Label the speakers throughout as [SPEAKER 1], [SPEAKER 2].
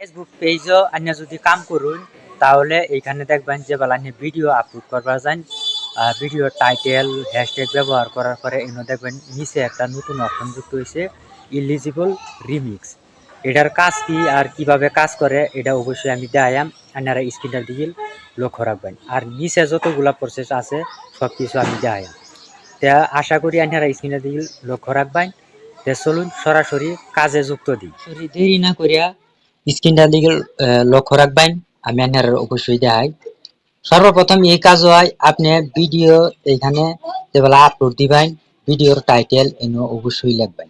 [SPEAKER 1] Facebook পেজও আপনি যদি কাম করুন, তাহলে এইখানে দেখবেন যে বেলা ভিডিও আপলোড করবার যান। ভিডিও টাইটেল হ্যাশট্যাগ ব্যবহার করার পরে এনে দেখবেন নিচে একটা নতুন অপশন যুক্ত হয়েছে ইলিজিবল রিমিক্স এটার কাজ কি আর কীভাবে কাজ করে, এটা অবশ্যই আমি দেখাম আপনারা স্ক্রিনটার দিকে লক্ষ্য রাখবেন। আর নিচে যতগুলা প্রসেস আছে সব কিছু আমি দেখাম তা আশা করি আপনারা স্ক্রিনের দিকে লক্ষ্য রাখবেন। তে চলুন সরাসরি কাজে যুক্ত দিই। দেরি না করিয়া স্ক্রিনটার দিকে লক্ষ্য রাখবেন, আমি আপনার অবশ্যই দেখাই। সর্বপ্রথম এই কাজ হয়, আপনি ভিডিও এখানে যেবেলা আপলোড দিবেন, ভিডিওর টাইটেল এনে অবশ্যই লিখবেন।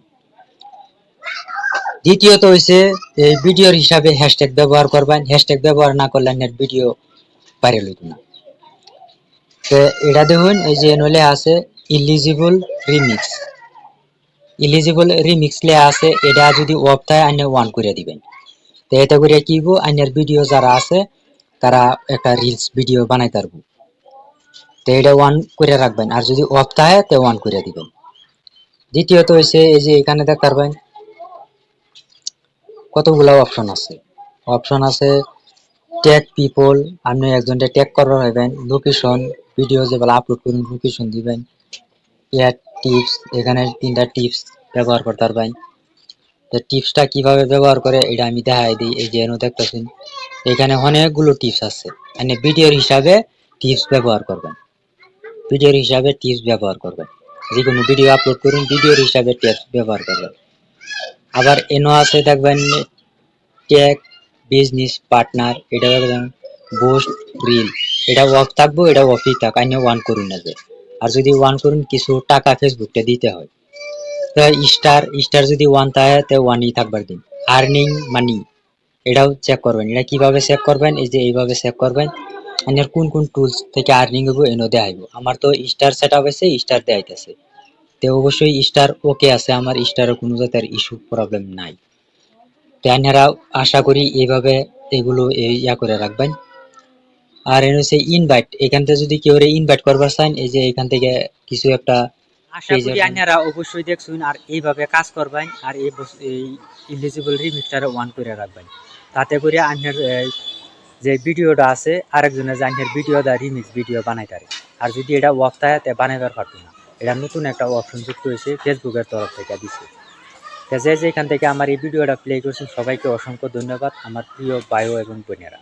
[SPEAKER 1] দ্বিতীয়ত হইছে এই ভিডিওর হিসাবে হ্যাশট্যাগ ব্যবহার করবেন হ্যাশট্যাগ ব্যবহার না করলে নেট ভিডিও ভাইরাল হইতো না। তো এটা দেখুন, এই যে নলে আছে ইলিজিবল রিমিক্স ইলিজিবল রিমিক্স লে আছে, এটা যদি অফ থাকে আইনে ওয়ান করে দিবেন। তো এটা করে কি হইবো, আইনের ভিডিও যারা আছে, তারা একটা রিলস ভিডিও বানাই পারব। তো এটা ওয়ান করে রাখবেন, আর যদি অফ থাকে তো ওয়ান করে দিবেন। দ্বিতীয়ত হইছে, এই যে এখানে দেখতে পারবেন, কতগুলো অপশন আছে। অপশন আছে ট্যাগ পিপল আপনি একজনকে ট্যাগ করার হইবেন লোকেশন ভিডিও যেগুলো আপলোড করুন লোকেশন দিবেন। এয়ার টিপস এখানে তিনটা টিপস ব্যবহার করতে পারবেন। তো টিপসটা কীভাবে ব্যবহার করে, এটা আমি দেখাই দিই, এই যে দেখতেছেন। এখানে অনেকগুলো টিপস আছে। মানে ভিডিওর হিসাবে টিপস ব্যবহার করবেন। ভিডিওর হিসাবে টিপস ব্যবহার করবেন। যে কোনো ভিডিও আপলোড করুন, ভিডিওর হিসাবে টিপস ব্যবহার করবেন। আবার এনো আছে দেখবেন ট্যাগ বিজনেস পার্টনার এটা দেখবেন বোস্ট রিল এটা অফ থাকব, এটা অফই থাক, আইনে ওয়ান করুন না যে। আর যদি ওয়ান করুন, কিছু টাকা ফেসবুকটা দিতে হয়। স্টার স্টার যদি ওয়ান থাকে, তো ওয়ানই থাকবার দিন আর্নিং মানি এটাও চেক করবেন। এটা কীভাবে চেক করবেন? এই যে এইভাবে চেক করবেন। আপনার কোন কোন টুলস থেকে আর্নিং হব এনে দেখাইব আমার তো স্টার সেট আপ আছে স্টার দেখাইতেছে তো অবশ্যই স্টার ওকে আছে, আমার স্টারের কোনো জাতের ইস্যু প্রবলেম নাই। তো এনারা আশা করি এইভাবে এগুলো ইয়া করে রাখবেন। আর এর হচ্ছে ইনভাইট এখান থেকে যদি কেউ ইনভাইট করবার চান, এই যে এখান থেকে কিছু একটা
[SPEAKER 2] আশা করি আপনারা অবশ্যই দেখছুন আর এইভাবে কাজ করবেন আর এই এই ইলিজিবল ওয়ান করে রাখবেন। তাতে করে আপনার যে ভিডিওটা আছে আরেকজনের যে আপনার ভিডিওটা রিমিক্স ভিডিও বানাইতে পারে আর যদি এটা ওয়াক থাকে তে বানাইবার পারতো না। এটা নতুন একটা অপশন যুক্ত হয়েছে ফেসবুকের তরফ থেকে দিছে। যে যেখান থেকে আমার এই ভিডিওটা প্লে করছেন সবাইকে অসংখ্য ধন্যবাদ আমার প্রিয় বায়ো এবং বোনেরা।